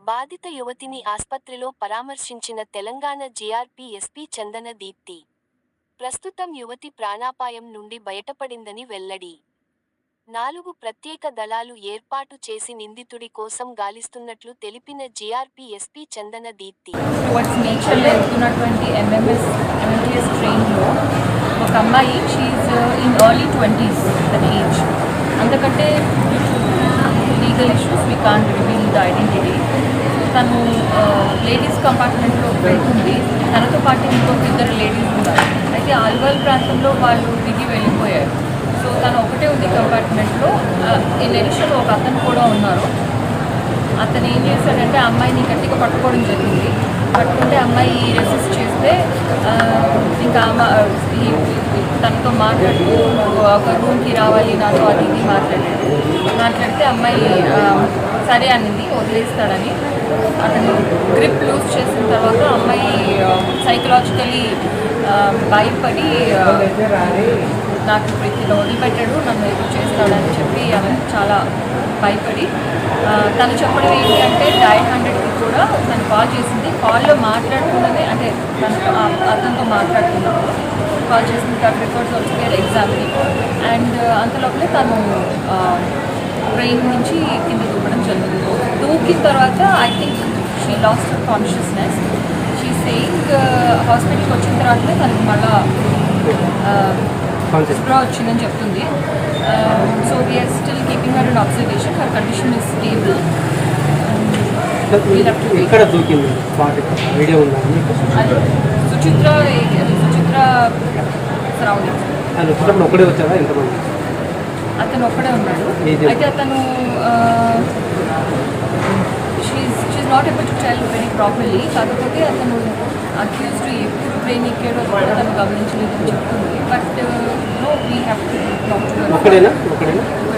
బాధిత యువతిని ఆస్పత్రిలో పరామర్శించిన తెలంగాణ జీఆర్పీ ఎస్పీ చందన దీప్తి ప్రస్తుతం యువతి ప్రాణాపాయం నుండి బయటపడిందని వెల్లడి. నాలుగు ప్రత్యేక దళాలు ఏర్పాటు చేసి నిందితుడి కోసం గాలిస్తున్నట్లు తెలిపిన జీఆర్పీ ఎస్పీ చందన దీప్తి ఒక అమ్మాయి she's in early twenties age అంతకంటే legal issues we can't reveal the identity తను లేడీస్ కంపార్ట్మెంట్లో వెళ్తుంది తనతో పాటు ఇంకొక ఇద్దరు లేడీస్ ఉన్నారు. అయితే ఆల్వాల్ ప్రాంతంలో వాళ్ళు దిగి వెళ్ళిపోయారు. సో తను ఒకటే ఉంది కంపార్ట్మెంట్లో ఇన్ ఎడిషన్ ఒక అతను కూడా ఉన్నారు. అతను ఏం చేశాడంటే ఆ అమ్మాయిని గట్టిగా పట్టుకోవడం జరిగింది. పట్టుకుంటే అమ్మాయి రెసిస్ట్ చేస్తే ఇంకా అమ్మ తనతో మాట్లాడుతూ ఒక రూమ్కి రావాలి నాతో అది ఇది మాట్లాడాడు మాట్లాడితే అమ్మాయి సరే అనింది వదిలేస్తాడని. అతను గ్రిప్ లూజ్ చేసిన తర్వాత అమ్మాయి సైకలాజికలీ భయపడి నాకు ఇప్పుడు వదిలిపెట్టాడు నన్ను ఇది చేస్తాడని చెప్పి ఆమె చాలా భయపడి తను చెప్పడం ఏంటంటే అంటే హండ్రెడ్ హండ్రెడ్కి కూడా తను కాల్ చేసింది. కాల్లో మాట్లాడుతున్నదే అంటే తను ఆ- అతనితో మాట్లాడుతున్నప్పుడు కాల్ చేసింది. తను రిపోర్ట్స్ వచ్చి ఎగ్జామ్ని అండ్ అంతలోపలే తను ట్రైన్ నుంచి కింద దూకడం జరిగింది. దూకిన తర్వాత I think she lost consciousness she saying హాస్పిటల్కి వచ్చిన తర్వాత తనకు మళ్ళా స్ప్రా వచ్చిందని చెప్తుంది. So we are still keeping her in observation her condition is stable ఎక్కడ దూకింది? వాటి వీడియో ఉందా? సుచిత్ర సుచిత్ర ఆయన వచ్చినప్పుడు ఒకడే వచ్చారా ఎంతమంది అతను ఒక్కడే ఉన్నాడు? అయితే అతను she's not able to tell very properly కాకపోతే అతను అక్యూజ్డ్ ఎప్పుడు ట్రైన్ ఎక్కాడో కూడా తను గమనించలేదని చెప్తుంది. But no we have to ఒకడేనా right